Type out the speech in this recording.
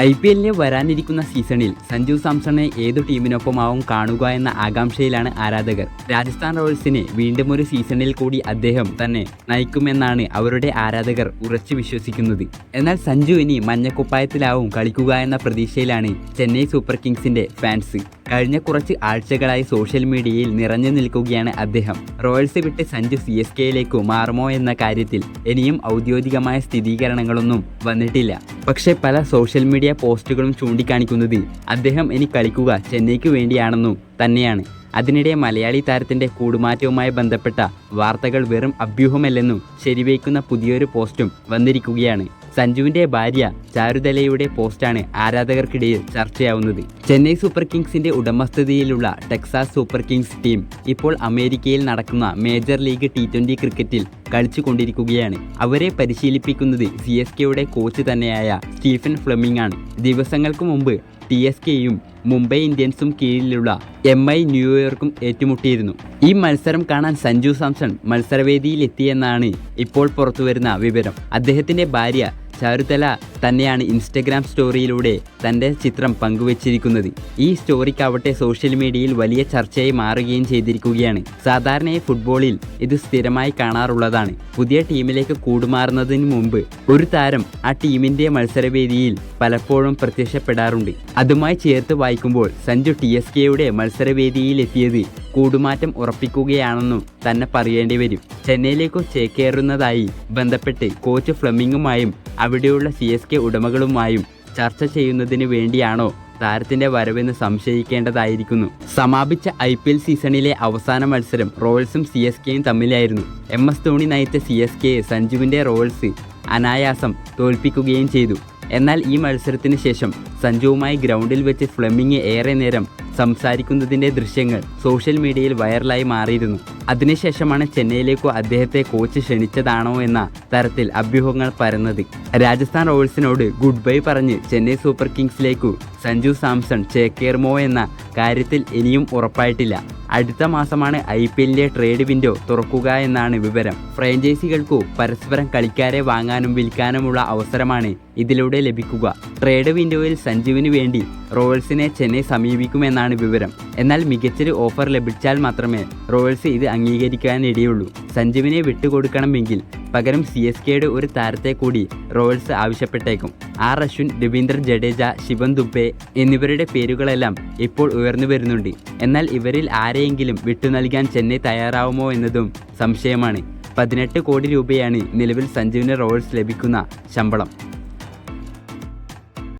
I P എല്ലിന് വരാനിരിക്കുന്ന സീസണിൽ സഞ്ജു സാംസണെ ഏതു ടീമിനൊപ്പമാവും കാണുക എന്ന ആകാംക്ഷയിലാണ് ആരാധകർ. രാജസ്ഥാൻ റോയൽസിനെ വീണ്ടും ഒരു സീസണിൽ കൂടി അദ്ദേഹം തന്നെ നയിക്കുമെന്നാണ് അവരുടെ ആരാധകർ ഉറച്ചു വിശ്വസിക്കുന്നത്. എന്നാൽ സഞ്ജു ഇനി മഞ്ഞക്കുപ്പായത്തിലാവും കളിക്കുക എന്ന പ്രതീക്ഷയിലാണ് ചെന്നൈ സൂപ്പർ കിങ്സിന്റെ ഫാൻസ്. കഴിഞ്ഞ കുറച്ച് ആഴ്ചകളായി സോഷ്യൽ മീഡിയയിൽ നിറഞ്ഞു നിൽക്കുകയാണ് അദ്ദേഹം. റോയൽസ് വിട്ട് സഞ്ജു സി എസ് കെയിലേക്കു മാറുമോ എന്ന കാര്യത്തിൽ ഇനിയും ഔദ്യോഗികമായ സ്ഥിരീകരണങ്ങളൊന്നും വന്നിട്ടില്ല. പക്ഷേ പല സോഷ്യൽ മീഡിയ പോസ്റ്റുകളും ചൂണ്ടിക്കാണിക്കുന്നത് അദ്ദേഹം ഇനി കളിക്കുക ചെന്നൈക്ക് വേണ്ടിയാണെന്നും തന്നെയാണ്. അതിനിടെ മലയാളി താരത്തിന്റെ കൂടുമാറ്റവുമായി ബന്ധപ്പെട്ട വാർത്തകൾ വെറും അഭ്യൂഹമല്ലെന്നും ശരിവയ്ക്കുന്ന പുതിയൊരു പോസ്റ്റും വന്നിരിക്കുകയാണ്. സഞ്ജുവിന്റെ ഭാര്യ ചാരുതലയുടെ പോസ്റ്റാണ് ആരാധകർക്കിടയിൽ ചർച്ചയാവുന്നത്. ചെന്നൈ സൂപ്പർ കിങ്സിന്റെ ഉടമസ്ഥതയിലുള്ള ടെക്സാസ് സൂപ്പർ കിങ്സ് ടീം ഇപ്പോൾ അമേരിക്കയിൽ നടക്കുന്ന മേജർ ലീഗ് ടി ട്വന്റി ക്രിക്കറ്റിൽ കളിച്ചുകൊണ്ടിരിക്കുകയാണ്. അവരെ പരിശീലിപ്പിക്കുന്നത് സി എസ് കെയുടെ കോച്ച് തന്നെയായ സ്റ്റീഫൻ ഫ്ലെമിംഗ് ആണ്. ദിവസങ്ങൾക്ക് മുമ്പ് ടി എസ് കെയും മുംബൈ ഇന്ത്യൻസും കീഴിലുള്ള എം ഐ ന്യൂയോർക്കും ഏറ്റുമുട്ടിയിരുന്നു. ഈ മത്സരം കാണാൻ സഞ്ജു സാംസൺ മത്സരവേദിയിൽ എത്തിയെന്നാണ് ഇപ്പോൾ പുറത്തുവരുന്ന വിവരം. അദ്ദേഹത്തിന്റെ ഭാര്യ ചാരുതല തന്നെയാണ് ഇൻസ്റ്റഗ്രാം സ്റ്റോറിയിലൂടെ തന്റെ ചിത്രം പങ്കുവച്ചിരിക്കുന്നത്. ഈ സ്റ്റോറിക്കാവട്ടെ സോഷ്യൽ മീഡിയയിൽ വലിയ ചർച്ചയായി മാറുകയും ചെയ്തിരിക്കുകയാണ്. സാധാരണയായി ഫുട്ബോളിൽ ഇത് സ്ഥിരമായി കാണാറുള്ളതാണ്. പുതിയ ടീമിലേക്ക് കൂടുമാറുന്നതിന് മുമ്പ് ഒരു താരം ആ ടീമിന്റെ മത്സരവേദിയിൽ പലപ്പോഴും പ്രത്യക്ഷപ്പെടാറുണ്ട്. അതുമായി ചേർത്ത് വായിക്കുമ്പോൾ സഞ്ജു ടി എസ് കെയുടെ മത്സരവേദിയിൽ എത്തിയത് കൂടുമാറ്റം ഉറപ്പിക്കുകയാണെന്നും തന്നെ പറയേണ്ടി വരും ചെന്നൈയിലേക്ക് ചേക്കേറുന്നതായി ബന്ധപ്പെട്ട് കോച്ച് ഫ്ലമിങ്ങുമായും അവിടെയുള്ള സി എസ് കെ ഉടമകളുമായും ചർച്ച ചെയ്യുന്നതിന് വേണ്ടിയാണോ താരത്തിന്റെ വരവെന്ന് സംശയിക്കേണ്ടതായിരിക്കുന്നു. സമാപിച്ച ഐ പി എൽ സീസണിലെ അവസാന മത്സരം റോയൽസും സി എസ് കെയും തമ്മിലായിരുന്നു. എം എസ് ധോണി നയിച്ച സി എസ് കെയെ സഞ്ജുവിന്റെ റോയൽസ് അനായാസം തോൽപ്പിക്കുകയും ചെയ്തു. എന്നാൽ ഈ മത്സരത്തിന് ശേഷം സഞ്ജുവുമായി ഗ്രൗണ്ടിൽ വെച്ച് ഫ്ലെമിംഗ് ഏറെ നേരം സംസാരിക്കുന്നതിന്റെ ദൃശ്യങ്ങൾ സോഷ്യൽ മീഡിയയിൽ വൈറലായി മാറിയിരുന്നു. അതിനുശേഷമാണ് ചെന്നൈയിലേക്കു അദ്ദേഹത്തെ കോച്ച് ക്ഷണിച്ചതാണോ എന്ന തരത്തിൽ അഭ്യൂഹങ്ങൾ പരന്നത്. രാജസ്ഥാൻ റോയൽസിനോട് ഗുഡ് ബൈ പറഞ്ഞ് ചെന്നൈ സൂപ്പർ കിങ്സിലേക്കു സഞ്ജു സാംസൺ ചേക്കേറുമോ എന്ന കാര്യത്തിൽ ഇനിയും ഉറപ്പായിട്ടില്ല. അടുത്ത മാസമാണ് ഐ പി എല്ലിന്റെ ട്രേഡ് വിൻഡോ തുറക്കുക എന്നാണ് വിവരം. ഫ്രാഞ്ചൈസികൾക്കു പരസ്പരം കളിക്കാരെ വാങ്ങാനും വിൽക്കാനുമുള്ള അവസരമാണ് ഇതിലൂടെ ലഭിക്കുക. ട്രേഡ് വിൻഡോയിൽ സഞ്ജുവിന് വേണ്ടി റോയൽസിനെ ചെന്നൈ സമീപിക്കുമെന്നാണ് വിവരം. എന്നാൽ മികച്ചൊരു ഓഫർ ലഭിച്ചാൽ മാത്രമേ റോയൽസ് ഇത് അംഗീകരിക്കാനിടയുള്ളൂ. സഞ്ജുവിനെ വിട്ടുകൊടുക്കണമെങ്കിൽ പകരം സി എസ് കെയുടെ ഒരു താരത്തെ കൂടി റോയൽസ് ആവശ്യപ്പെട്ടേക്കും. ആർ അശ്വിൻ രവീന്ദ്ര ജഡേജ ശിവൻ ദുബെ എന്നിവരുടെ പേരുകളെല്ലാം ഇപ്പോൾ ഉയർന്നു വരുന്നുണ്ട്. എന്നാൽ ഇവരിൽ ആരെയെങ്കിലും വിട്ടു നൽകാൻ ചെന്നൈ തയ്യാറാവുമോ എന്നതും സംശയമാണ്. പതിനെട്ട് കോടി രൂപയാണ് നിലവിൽ സഞ്ജുവിന് റോയൽസ് ലഭിക്കുന്ന ശമ്പളം.